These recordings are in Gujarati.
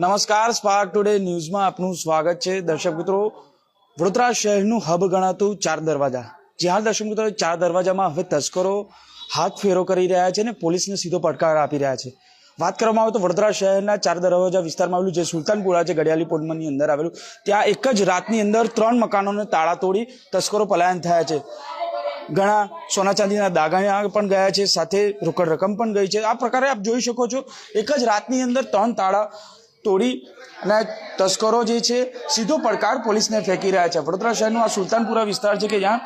નમસ્કાર સ્પાર્ક ટુડે ન્યૂઝમાં આપનું સ્વાગત છે. દર્શક મિત્રો, વડોદરા શહેરનું હબ ગણાતું ચાર દરવાજા. જ્યાં દર્શક મિત્રો ચાર દરવાજામાં હવે તસ્કરો હાથ ફેરો કરી રહ્યા છે અને પોલીસને સીધો પડકાર આપી રહ્યા છે. વાત કરવામાં આવે તો વડોદરા શહેરના ચાર દરવાજા વિસ્તારમાં આવેલું જે સુલતાનપુરા છે, ગડિયાલી પોડમની અંદર આવેલું, ત્યાં એક જ રાતની અંદર ત્રણ મકાનોને તાળા તોડી તસ્કરો પલાયન થયા છે. ઘણા સોના ચાંદીના દાગા પણ ગયા છે, સાથે રોકડ રકમ પણ ગઈ છે. આ પ્રકારે આપ જોઈ શકો છો, એક જ રાતની અંદર ત્રણ તાળા તોડી અને તસ્કરો જે છે, સીધો પડકાર પોલીસને ફેંકી રહ્યા છે. વડોદરા શહેરનું આ સુલતાનપુરા વિસ્તાર છે કે જ્યાં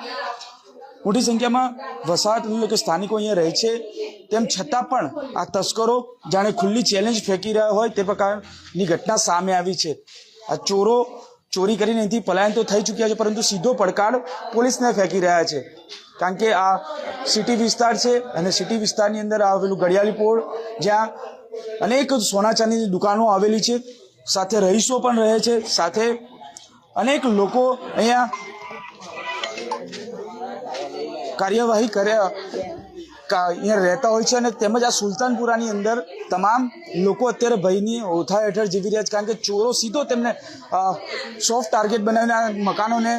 મોટી સંખ્યામાં વસાહત કે સ્થાનિકો અહીંયા રહે છે, તેમ છતાં પણ આ તસ્કરો જાણે ખુલ્લી ચેલેન્જ ફેંકી રહ્યા હોય તે પ્રકારની ઘટના સામે આવી છે. આ ચોરો, ચોરી કરીને અહીંથી પલાયન તો થઈ ચૂક્યા છે, પરંતુ સીધો પડકાર પોલીસને ફેંકી રહ્યા છે. કારણ કે આ સિટી વિસ્તાર છે અને સિટી વિસ્તારની અંદર આવેલું ગડિયાલી પોળ, જ્યાં અનેક સોના ચાંદીની દુકાનો આવેલી છે. સાથે રહીશો પણ રહે છે. સાથે અનેક લોકો અહીંયા કાર્યવાહી કર્યા અહીંયા રહેતા હોય છે અને તેમજ આ સુલતાનપુરાની અંદર તમામ લોકો અત્યારે ભયની ઓથા હેઠળ જીવી રહ્યા છે. કારણ કે ચોરો સીધો તેમને સોફ્ટ ટાર્ગેટ બનાવીને મકાનોને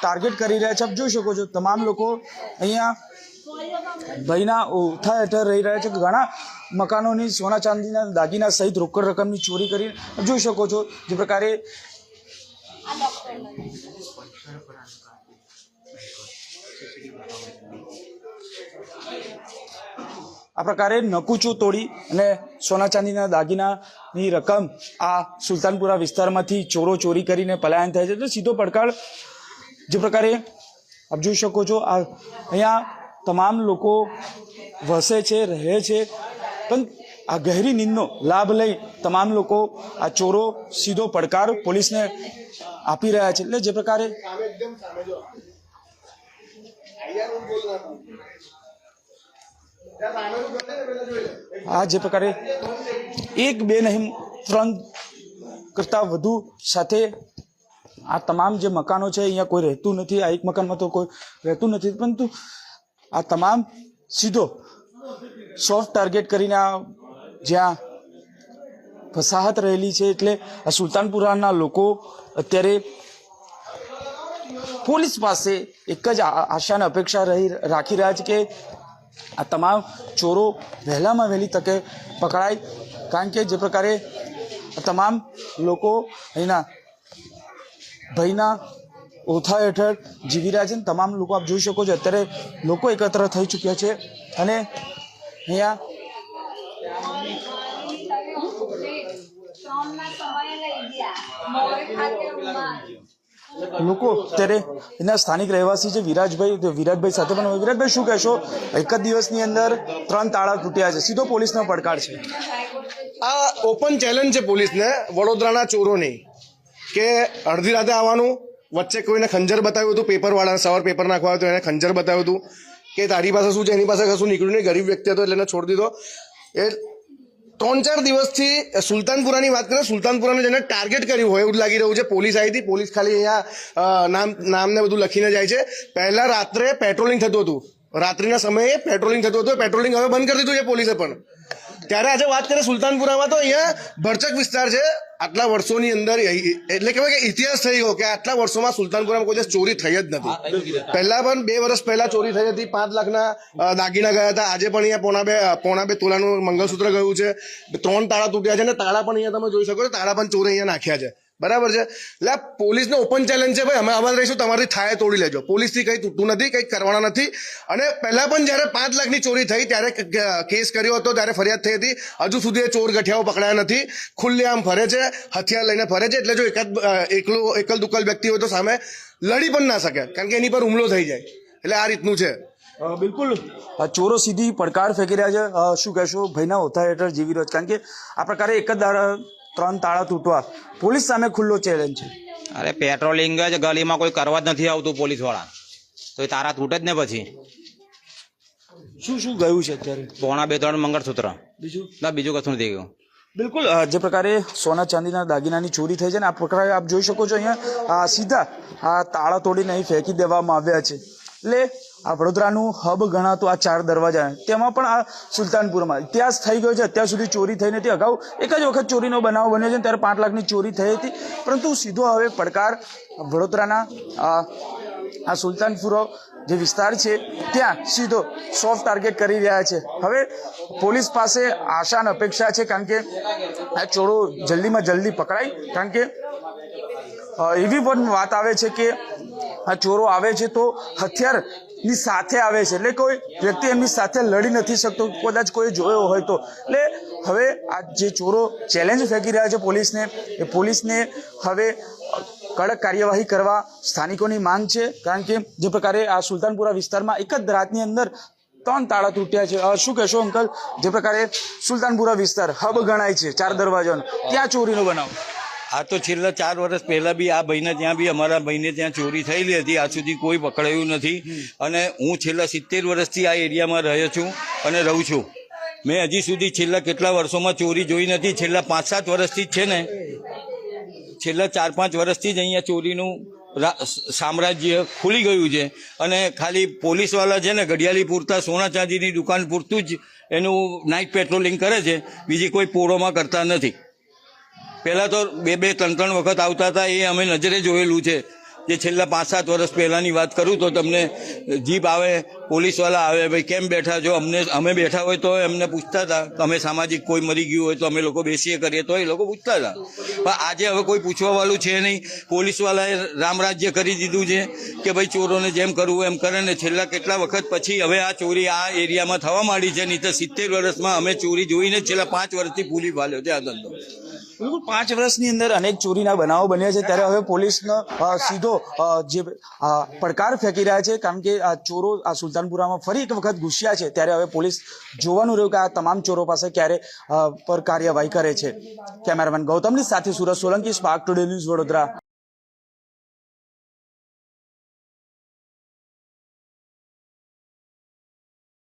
ટાર્ગેટ કરી રહ્યા છે. આપ જોઈ શકો છો, તમામ લોકો અહીંયા ભયના ઓથા હેઠળ રહી રહ્યા છે ઘણા મકાનોની સોના ચાંદીના દાગીના સહિત રોકડ રકમની ચોરી કરી જોઈ શકો છો જે પ્રકારે આ પ્રકારે નકુચો તોડી અને સોના ચાંદીના દાગીનાની રકમ આ સુલતાનપુરા વિસ્તારમાંથી ચોરો ચોરી કરીને પલાયન થાય છે. તો સીધો પડકાર જે પ્રકારે આપ જોઈ શકો છો, આ અહીંયા તમામ લોકો વસે છે, રહે છે. પણ આ ગહેરી નીંદનો, લાભ લઈ તમામ લોકો આ ચોરો સીધો પડકાર પોલીસને આપી રહ્યા છે. એટલે જે પ્રકારે આ જે પ્રકારે એક, બે નહીં, ત્રણ કરતાં વધુ સાથે આ તમામ જે મકાનો છે, અહીંયા કોઈ રહેતું નથી. આ એક મકાનમાં તો કોઈ રહેતું નથી. પરંતુ આ તમામ સીધો સોફ્ટ ટાર્ગેટ કરીને આ જ્યાં ફસાહત રહેલી છે એટલે આ સુલતાનપુરાના લોકો અત્યારે પોલીસ પાસે એક જ આ- આશા અને અપેક્ષા રહી, રાખી રહ્યા છે કે આ તમામ ચોરો વહેલામાં વહેલી તકે પકડાય. કારણ કે જે પ્રકારે આ તમામ લોકો અહીંના ભયના ઓથા હેઠળ જીવી રહ્યા છે ને તમામ લોકો આપ જોઈ શકો છો અત્યારે લોકો એકત્ર થઈ ચૂક્યા છે અને અહીંયા લોકો અત્યારે એના સ્થાનિક રહેવાસી છે, વિરાજભાઈ વિરાજભાઈ સાથે પણ વિરાજભાઈ, શું કહેશો? એક જ દિવસની અંદર ત્રણ તાળા તૂટ્યા છે. સીધો પોલીસનો પડકાર છે. આ ઓપન ચેલેન્જ છે પોલીસને વડોદરાના ચોરોની કે અડધી રાતે આવવાનું વચ્ચે કોઈને ખંજર બતાવ્યું હતું, પેપરવાળાને સવાર પેપર નાખવા આવ્યો તો એને ખંજર બતાવ્યું હતું કે તારી પાસે શું છે, એની પાસે કશું નીકળ્યું નહીં, ગરીબ વ્યક્તિ હતો એટલે એને છોડી દીધો. એ ત્રણ ચાર દિવસથી સુલતાનપુરાની વાત કરીએ સુલતાનપુરાને જેને ટાર્ગેટ કર્યું હોય એવું લાગી રહ્યું છે, પોલીસ આવી હતી, પોલીસ ખાલી અહીંયા નામ, નામને બધું લખીને જાય છે. પહેલાં રાત્રે પેટ્રોલિંગ થતું હતું, રાત્રિના સમયે પેટ્રોલિંગ થતું હતું, પેટ્રોલિંગ હવે બંધ કરી દીધું છે પોલીસે પણ. ત્યારે આજે વાત કરીએ સુલતાનપુરામાં તો અહીંયા ભરચક વિસ્તાર છે. આટલા વર્ષોની અંદર એટલે કહેવાય કે ઇતિહાસ થઈ ગયો કે આટલા વર્ષોમાં સુલતાનપુરામાં કોઈ ચોરી થઈ જ નથી. પહેલા પણ બે વર્ષ પહેલા ચોરી થઈ હતી. પાંચ લાખના દાગીના ગયા હતા. આજે પણ અહીંયા પોણા બે પોણા બે તોલાનું મંગળસૂત્ર ગયું છે. ત્રણ તાળા તૂટ્યા છે અને તાળા પણ અહીંયા તમે જોઈ શકો છો. તાળા પણ ચોરી અહીંયા નાખ્યા છે. બરાબર છે? એટલે પોલીસનો ઓપન ચેલેન્જ છે ભાઈ. અમે આવાજ રહીશું તમારી થાય તોડી લેજો. પોલીસથી કંઈ તૂટતું નથી કંઈ કરવાના નથી. અને પહેલાં પણ જ્યારે પાંચ લાખની ચોરી થઈ ત્યારે કેસ કર્યો હતો ત્યારે ફરિયાદ થઈ હતી. હજુ સુધી એ ચોર ગઠિયાઓ પકડાયા નથી. ખુલ્લેઆમ ફરે છે હથિયાર લઈને ફરે છે. એટલે જો એકાદ એકલો એકલ દુકલ વ્યક્તિ હોય તો સામે લડી પણ ના શકે કારણ કે એની પર હુમલો થઈ જાય. એટલે આ રીતનું છે. બિલકુલ. ચોરો સીધી પડકાર ફેંકી રહ્યા છે. શું કહેશો? ભાઈના ઓથા હેઠળ જીવી રહ્યો છે. કારણ કે આ પ્રકારે એક જ દાડા ત્રણ તાળા તૂટવા. પોલીસ સામે ખુલ્લો ચેલેન્જ છે. અરે પેટ્રોલિંગ જ ગલીમાં કોઈ કરવા જ નથી આવતું પોલીસવાળા તો એ તારા તૂટે જ ને પછી? શું શું ગયું છે અત્યારે? પોણા બે ત્રણ મંગળસૂત્ર. બીજું? ના બીજું કશું નથી ગયું. બિલકુલ જે પ્રકારે સોના ચાંદીના દાગીનાની ચોરી થઈ છે ને આ પ્રકારે આપ જોઈ શકો છો અહીંયા આ સીધા આ તાળા તોડીને અહીં ફેંકી દેવામાં આવ્યા છે. એટલે આ વડોદરાનું હબ ગણાતું આ ચાર દરવાજા. તેમાં પણ આ સુલતાનપુરમાં ઇતિહાસ થઈ ગયો છે. અત્યાર સુધી ચોરી થઈ નથી. અગાઉ એક જ વખત ચોરીનો બનાવ બન્યો છે ત્યારે પાંચ લાખની ચોરી થઈ હતી. પરંતુ સીધો હવે પડકાર વડોદરાના આ સુલતાનપુરો જે વિસ્તાર છે, ત્યાં સીધો સોફ્ટ ટાર્ગેટ કરી રહ્યા છે. હવે પોલીસ પાસે આશા અને અપેક્ષા છે કારણ કે આ ચોરો જલ્દીમાં જલ્દી પકડાય. કારણ કે એવી પણ વાત આવે છે કે આ ચોરો આવે છે તો હથિયારની સાથે આવે છે. એટલે કોઈ વ્યક્તિ એમની સાથે લડી નથી શકતો, કદાચ કોઈ જોયો હોય તો. એટલે હવે આ જે ચોરો ચેલેન્જ ફેંકી રહ્યા છે પોલીસને, એ પોલીસને હવે કડક કાર્યવાહી કરવા સ્થાનિકોની માંગ છે. કારણ કે જે પ્રકારે આ સુલતાનપુરા વિસ્તારમાં એક જ રાતની અંદર ત્રણ તાળા તૂટ્યા છે. શું કહેશો અંકલ? જે પ્રકારે સુલતાનપુરા વિસ્તાર હબ ગણાય છે, ચાર દરવાજાનો. ત્યાં ચોરીનો બનાવ? આ તો છેલ્લા ચાર વર્ષ પહેલા બી આ ભાઈને ત્યાં બી અમારા ભાઈને ત્યાં ચોરી થયેલી હતી. આજ સુધી કોઈ પકડાયું નથી. અને હું છેલ્લા સિત્તેર વર્ષથી આ એરિયામાં રહ્યો છું અને રહું છું. મેં હજી સુધી છેલ્લા કેટલા વર્ષોમાં ચોરી જોઈ નથી. છેલ્લા પાંચ સાત વર્ષથી જ છે ને, છેલ્લા ચાર પાંચ વર્ષથી જ અહીંયા ચોરીનું સામ્રાજ્ય ખુલી ગયું છે. અને ખાલી પોલીસવાળા છે ને, ઘડિયાળી પૂરતા, સોના ચાંદીની દુકાન પૂરતું જ એનું નાઇટ પેટ્રોલિંગ કરે છે. બીજી કોઈ પોળોમાં કરતા નથી. પહેલાં તો બે બે ત્રણ ત્રણ વખત આવતા હતા, એ અમે નજરે જોયેલું છે. જે છેલ્લા પાંચ સાત વર્ષ પહેલાંની વાત કરું તો તમને જીપ આવે પોલીસવાળા આવે, ભાઈ કેમ બેઠા જો અમને, અમે બેઠા હોય તો એમને પૂછતા હતા અમે સામાજિક કોઈ મરી ગયું હોય તો અમે લોકો બેસીએ કરીએ. તો એ લોકો પૂછતા હતા. પણ આજે હવે કોઈ પૂછવાવાળું છે નહીં. પોલીસવાળાએ રામરાજ્ય કરી દીધું છે કે ભાઈ ચોરોને જેમ કરવું એમ કરે ને છેલ્લા કેટલા વખત પછી હવે આ ચોરી આ એરિયામાં થવા માંડી છે. નહીં તો સિત્તેર વર્ષમાં અમે ચોરી જોઈને છેલ્લા પાંચ વર્ષથી ભૂલી ભાલ્યો છે આ ધંધો. બિલકુલ પાંચ વર્ષની અંદર અનેક ચોરીના બનાવો બન્યા છે. ત્યારે હવે પોલીસનો સીધો જે પડકાર ફેંકી રહ્યા છે. કારણ કે આ ચોરો આ સુલતાનપુરામાં ફરી એક વખત ઘૂસ્યા છે. ત્યારે હવે પોલીસ જોવાનું રહ્યું કે આ તમામ ચોરો પાસે ક્યારે પર કાર્યવાહી કરે છે. કેમેરામેન ગૌતમની સાથે Surat Solanki, spark today news Vadodara.